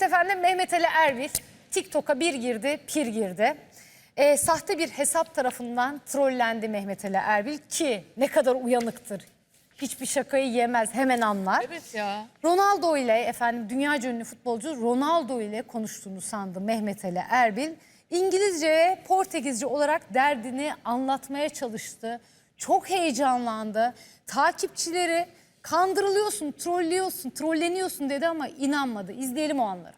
Evet efendim Mehmet Ali Erbil TikTok'a bir girdi, pir girdi. Ee, sahte bir hesap tarafından trollendi Mehmet Ali Erbil ki ne kadar uyanıktır. Hiçbir şakayı yemez, hemen anlar. Evet ya. Ronaldo ile efendim dünya ünlü futbolcu Ronaldo ile konuştuğunu sandı Mehmet Ali Erbil. İngilizce ve Portekizce olarak derdini anlatmaya çalıştı. Çok heyecanlandı. Takipçileri kandırılıyorsun, trollüyorsun, trolleniyorsun dedi ama inanmadı. İzleyelim o anları.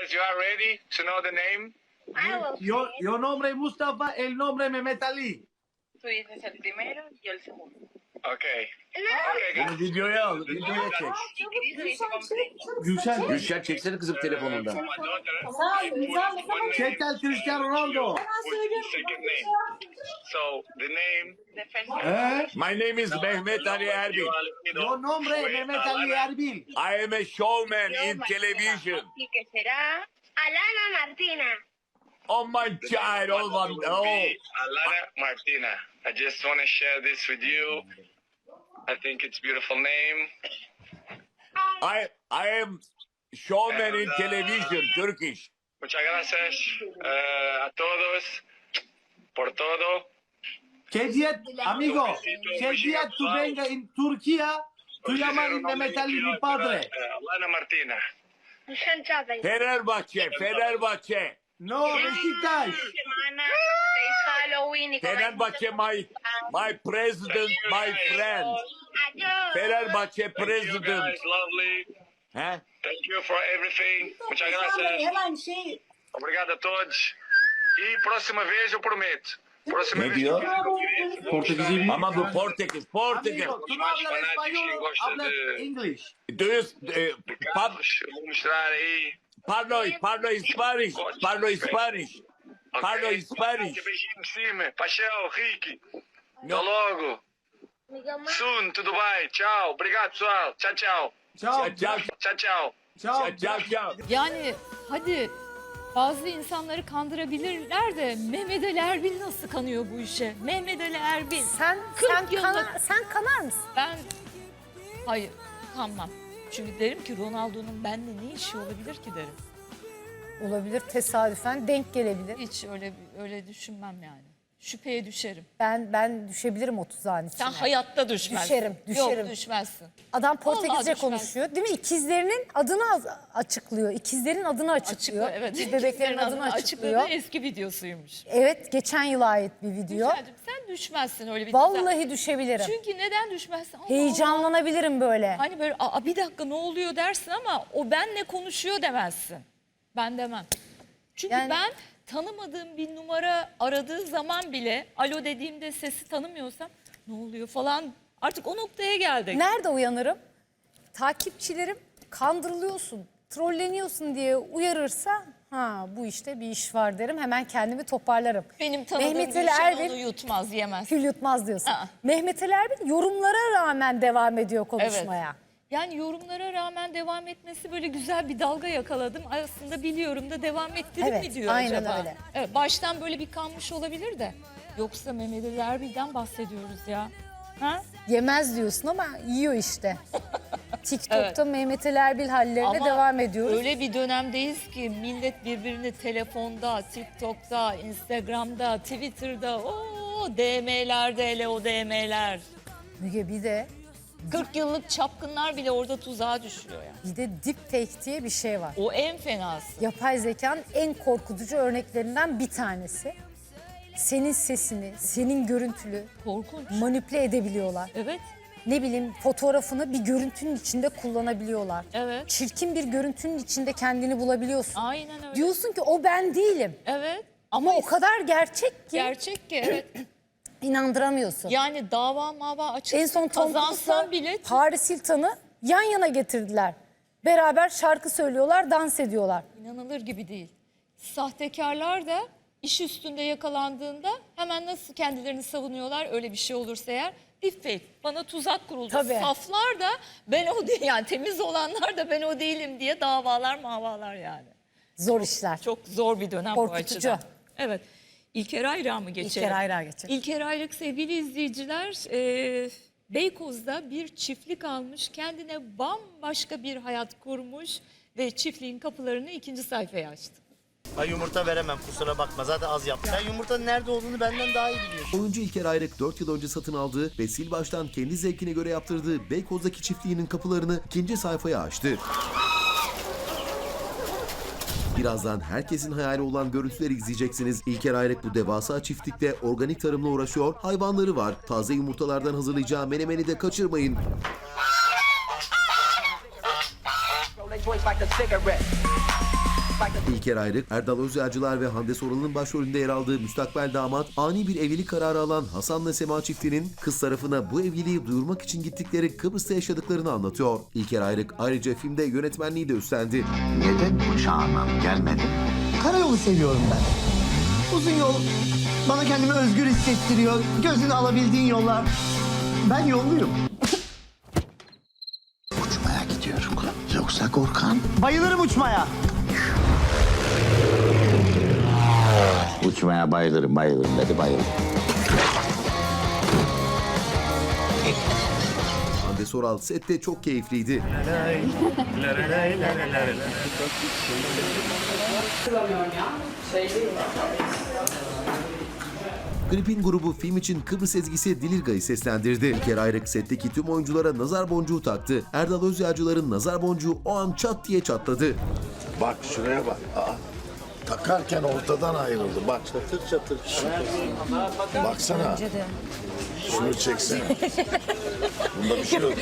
Guys, you are ready to know the name? Yo, yo nombre Mustafa, el nombre Mehmet Ali. Tú dices el primero y el segundo. Okay. Okay. Bunu videoya al, videoya çek. Gülşen, Gülşen çeksene kızım telefonundan. Put one name Çetel Cristiano Ronaldo. So the name. He? My name is Mehmet Ali Erbil. Yo nombre es Mehmet Ali Erbil. I am a showman in television. Alana Martina. Oh my God, oh my, oh. Alana Martina. I just want to share this with you. I think it's beautiful name. I, I am showman in television, Turkish. Muchas gracias eh, a todos por todo. Que día, amigo, que día tú venga en Turquía, tú llamas a mi padre. Eh, Alana Martina. Şançada. Fenerbahçe, Fenerbahçe. No, Beşiktaş. Fenerbahçe, my, my president, my friend. Fenerbahçe Thank you president. guys, lovely. He? Thank you for everything. Muchas gracias. Obrigado a todos. E próxima vez eu prometo. Próxima Ne vez diyor? que eu vier, vou Portekiz mostrar- iyi Ama bu Portekiz, Portekiz. Amigo, tú no hablas español, hablas English. Do you, eh, Vou mostrar aí. Parlo, parlo Spanish, parlo Spanish. Parlo Spanish. Paixão, Rick. Até logo. Soon, tudo bem. Tchau. Obrigado, pessoal. Tchau, tchau. Ciao. Ciao, Tchau, tchau. Ciao. ciao, ciao. Yani hadi bazı insanları kandırabilirler de Mehmet Ali Erbil nasıl kanıyor bu işe? Mehmet Ali Erbil. Sen 40 sen, yıllık- kana- sen kanar mısın? Ben hayır kanmam. Çünkü derim ki Ronaldo'nun benimle ne işi olabilir ki derim. Olabilir tesadüfen denk gelebilir. Hiç öyle öyle düşünmem yani. Şüpheye düşerim. Ben ben düşebilirim o tuzağın içine. Sen hayatta düşmezsin. Düşerim, düşerim. Yok düşmezsin. Adam Portekizce düşmez. konuşuyor değil mi? İkizlerinin adını açıklıyor. İkizlerin adını açıklıyor. Açıkla evet. Bebeklerin adını açıklıyor. açıkladı eski videosuymuş. Evet geçen yıla ait bir video. Güzelcim sen düşmezsin öyle bir Vallahi düşebilirim. Çünkü neden düşmezsin? Allah Allah. Heyecanlanabilirim böyle. Hani böyle Aa, bir dakika ne oluyor dersin ama o benle konuşuyor demezsin. Ben demem. Çünkü Yani- ben tanımadığım bir numara aradığı zaman bile alo dediğimde sesi tanımıyorsam ne oluyor falan artık o noktaya geldik. Nerede uyanırım? Takipçilerim kandırılıyorsun, trolleniyorsun diye uyarırsa ha bu işte bir iş var derim. Hemen kendimi toparlarım. Benim tanıdığım Mehmet Ali Gülşen Erbil onu yutmaz yemez. kül yutmaz diyorsun. Aa. Mehmet Ali Erbil yorumlara rağmen devam ediyor konuşmaya. Yani yorumlara rağmen devam etmesi böyle güzel bir dalga yakaladım. Aslında biliyorum da devam ettirip Evet, mi diyor aynen acaba? öyle. Evet, baştan böyle bir kanmış olabilir de. Yoksa Mehmet Ali Erbil'den bahsediyoruz ya. Ha? Yemez diyorsun ama yiyor işte. TikTok'ta Mehmet Ali Erbil hallerine Ama devam ediyoruz. Öyle bir dönemdeyiz ki millet birbirini telefonda, TikTok'ta, Instagram'da, Twitter'da, o DM'lerde hele o DM'ler. Müge bir de 40 yıllık çapkınlar bile orada tuzağa düşüyor ya. bir de deepfake diye bir şey var. O en fenası. Yapay zekanın en korkutucu örneklerinden bir tanesi. Senin sesini, senin görüntülü Korkunç. manipüle edebiliyorlar. Evet, Ne bileyim fotoğrafını bir görüntünün içinde kullanabiliyorlar. evet. Çirkin bir görüntünün içinde kendini bulabiliyorsun. Aynen öyle. Diyorsun ki o ben değilim. Evet. Ama o kadar gerçek ki Gerçek ki evet. inandıramıyorsun. Yani dava mava açık en son Tom kazansan Cruise'la bile Paris Hilton'ı yan yana getirdiler. Beraber şarkı söylüyorlar, dans ediyorlar. inanılır gibi değil. Sahtekarlar da iş üstünde yakalandığında hemen nasıl kendilerini savunuyorlar öyle bir şey olursa eğer deepfake bana tuzak kuruldu. Tabii. Saflar da ben o değil yani temiz olanlar da ben o değilim diye davalar mavalar yani. Zor işler. Çok zor bir dönem Korkutucu. bu açıdan. Evet. İlker Ayrak'a mı geçelim? İlker Ayrak'a geçelim. İlker Ayrak sevgili izleyiciler e, Beykoz'da bir çiftlik almış, kendine bambaşka bir hayat kurmuş ve çiftliğin kapılarını ikinci sayfaya açtı. Ay yumurta veremem kusura bakma zaten az yaptım. Sen yumurtanın nerede olduğunu benden daha iyi biliyorsun. Oyuncu İlker Ayrık 4 yıl önce satın aldığı ve sil baştan kendi zevkine göre yaptırdığı Beykoz'daki çiftliğinin kapılarını ikinci sayfaya açtı. Birazdan herkesin hayali olan görüntüleri izleyeceksiniz. İlker Ayrık bu devasa çiftlikte organik tarımla uğraşıyor. Hayvanları var. Taze yumurtalardan hazırlayacağı menemeni de kaçırmayın. İlker Ayrık, Erdal Özyağcılar ve Hande Soral'ın başrolünde yer aldığı müstakbel damat ani bir evlilik kararı alan Hasan'la Sema çiftinin kız tarafına bu evliliği duyurmak için gittikleri Kıbrıs'ta yaşadıklarını anlatıyor. İlker Ayrık ayrıca filmde yönetmenliği de üstlendi. Neden bu Şahan gelmedi? Karayolu seviyorum ben. Uzun yol bana kendimi özgür hissettiriyor. Gözünü alabildiğin yollar. Ben yolluyum. Uçmaya gidiyoruz. Yoksa korkan? Bayılırım uçmaya. Uçmaya bayılırım, bayılırım dedi, bayılırım. Hande Soral sette çok keyifliydi. Gripin grubu film için Kıbrıs ezgisi Dilirga'yı seslendirdi. İlker Ayrık setteki tüm oyunculara nazar boncuğu taktı. Erdal Özyağcılar'ın nazar boncuğu o an çat diye çatladı. Bak şuraya bak. Aa, takarken ortadan ayrıldı. Bak çatır çatır. Baksana. Şunu çeksene. Bunda bir şey yok.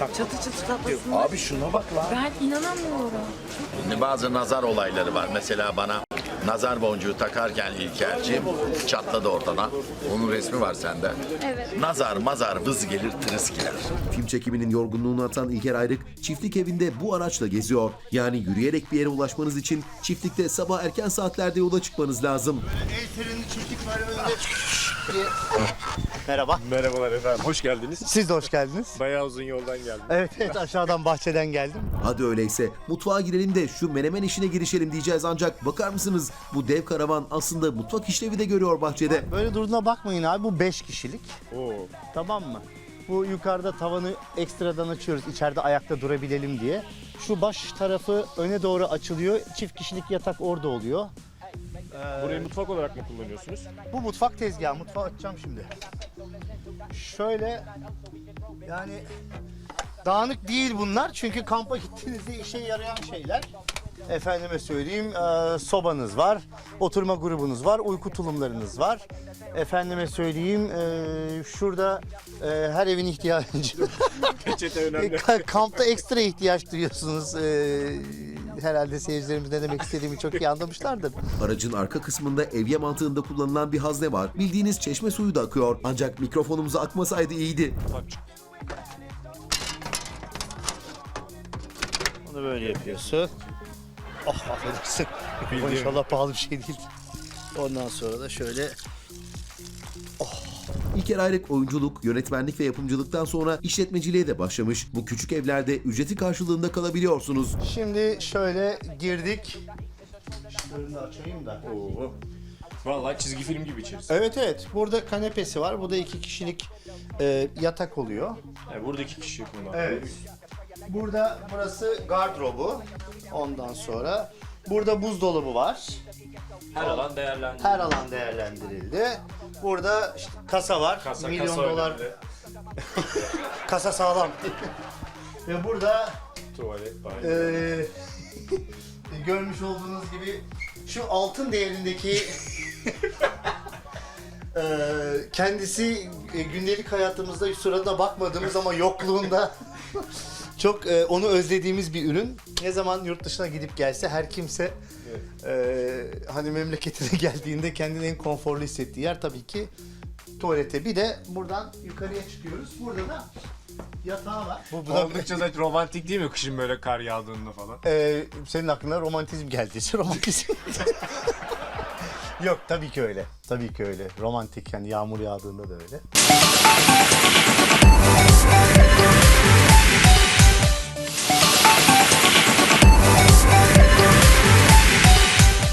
Çatı çatı tatlı. Abi şuna bak lan. Ben inanamıyorum. Şimdi bazı nazar olayları var. Mesela bana nazar boncuğu takarken İlker'ciğim çatladı ortadan. Onun resmi var sende. Evet. Nazar mazar vız gelir tırıs gider. Film çekiminin yorgunluğunu atan İlker Ayrık çiftlik evinde bu araçla geziyor. Yani yürüyerek bir yere ulaşmanız için çiftlikte sabah erken saatlerde yola çıkmanız lazım. El freni çiftlik var önünde. Merhaba. Merhabalar efendim, hoş geldiniz. Siz de hoş geldiniz. Bayağı uzun yoldan geldim. Evet evet aşağıdan bahçeden geldim. Hadi öyleyse mutfağa girelim de şu menemen işine girişelim diyeceğiz ancak bakar mısınız bu dev karavan aslında mutfak işlevi de görüyor bahçede. Böyle durduğuna bakmayın abi bu 5 kişilik. Oo. Tamam mı? Bu yukarıda tavanı ekstradan açıyoruz içeride ayakta durabilelim diye. Şu baş tarafı öne doğru açılıyor. Çift kişilik yatak orada oluyor. Burayı mutfak olarak mı kullanıyorsunuz? Bu mutfak tezgahı. Mutfağı açacağım şimdi. Şöyle yani dağınık değil bunlar çünkü kampa gittiğinizde işe yarayan şeyler. Efendime söyleyeyim e, sobanız var, oturma grubunuz var, uyku tulumlarınız var. Efendime söyleyeyim e, şurada e, her evin ihtiyacı. Peçete önemli. Ka- Kampta ekstra ihtiyaç duyuyorsunuz. E, herhalde seyircilerimiz ne demek istediğimi çok iyi anlamışlardır. Aracın arka kısmında evye mantığında kullanılan bir hazne var. Bildiğiniz çeşme suyu da akıyor. Ancak mikrofonumuza akmasaydı iyiydi. Bunu böyle yapıyorsun. Oh affedersin. Bu inşallah pahalı bir şey değil. Ondan sonra da şöyle İlker Ayrık oyunculuk, yönetmenlik ve yapımcılıktan sonra işletmeciliğe de başlamış. Bu küçük evlerde ücreti karşılığında kalabiliyorsunuz. Şimdi şöyle girdik. Da açayım da. Oo. Vallahi çizgi film gibi içerisi. Evet evet. Burada kanepesi var. Bu da iki kişilik e, yatak oluyor. Yani burada iki kişi kullanıyor. Evet. Burada burası gardırobu. Ondan sonra burada buzdolabı var. Her alan değerlendi. Her alan değerlendirildi. Burada işte kasa var. Kasa, Milyon kasa dolar kasa sağlam. Ve burada Tuvalet, banyo. Ee, görmüş olduğunuz gibi şu altın değerindeki ee, kendisi e, gündelik hayatımızda suratına bakmadığımız ama yokluğunda çok e, onu özlediğimiz bir ürün. Ne zaman yurt dışına gidip gelse her kimse e, hani memleketine geldiğinde kendini en konforlu hissettiği yer tabii ki tuvalete. Bir de buradan yukarıya çıkıyoruz. Burada da yatağı var. Bu, bu da- Oldukça da romantik değil mi kışın böyle kar yağdığında falan? Ee, senin aklına romantizm geldiyse romantizm. Yok tabii ki öyle. Tabii ki öyle. Romantik yani yağmur yağdığında da öyle.